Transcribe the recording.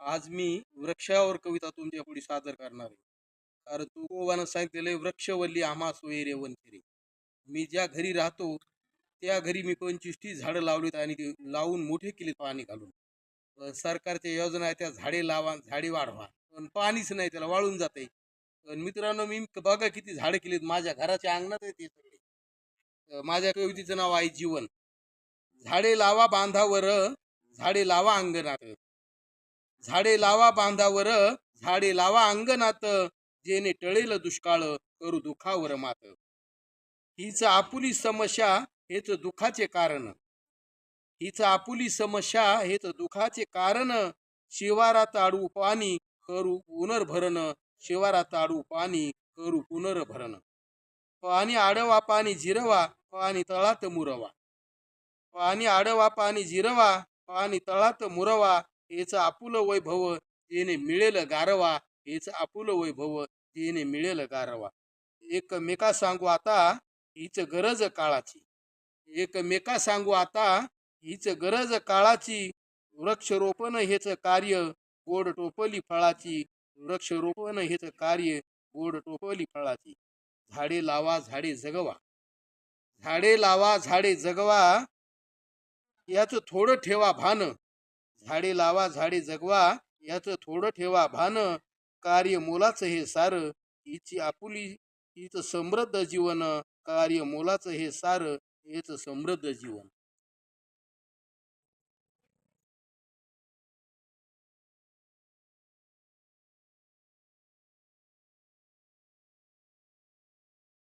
आज मी वृक्षावर कविता तुमच्यापुढे सादर करणार आहे. कारण तुकोबानं सांगितलेलं आहे वृक्षवल्ली आम्हा सोयी रेवंती मी ज्या घरी राहतो त्या घरी मी पंचवीसटी झाडं लावलीत आणि ते लावून मोठे केलेत पाणी घालून. सरकारच्या योजना आहे त्या झाडे लावा झाडे वाढवा. पण पाणीच नाही त्याला वाळून जाते पण मित्रांनो मी बघा किती झाडं केलीत. माझ्या घराच्या अंगणात आहे ते सगळे. माझ्या कवितेचं नाव आहे जीवन. झाडे लावा बांधावर झाडे लावा अंगणात. झाडे लावा बांधावर झाडे लावा अंगणात जेने टळेल दुष्काळ करू दुखावर मात. हीच आपुली समस्या हेच दुखाचे कारण. हीच आपुली समस्या हेच दुखाचे कारण. शिवारात आडू पाणी करू पुनर्भरण. शिवारात आडू पाणी करू पुनर्भरण. पाणी आडवा पाणी जिरवा पाणी तळात मुरवा. पाणी आडवा पाणी जिरवा पाणी तळात मुरवा हेच आपुल वैभव जेणे मिळेल गारवा. हेच आपुल वैभव जेणे मिळेल गारवा. एकमेका सांगू आता हीच गरज काळाची. एकमेका सांगू आता हीच गरज काळाची. वृक्षरोपण हेच कार्य गोड टोपली फळाची. वृक्षरोपण हेच कार्य गोड टोपली फळाची. झाडे लावा झाडे जगवा. झाडे लावा झाडे जगवा. याचं थोडं ठेवा भान. झाडे लावा झाडे जगवा याचं थोडं ठेवा भान कार्य मोलाचं हे सार हिची आपुली हीच समृद्ध जीवन कार्य मोलाचं हे सार हेच समृद्ध जीवन.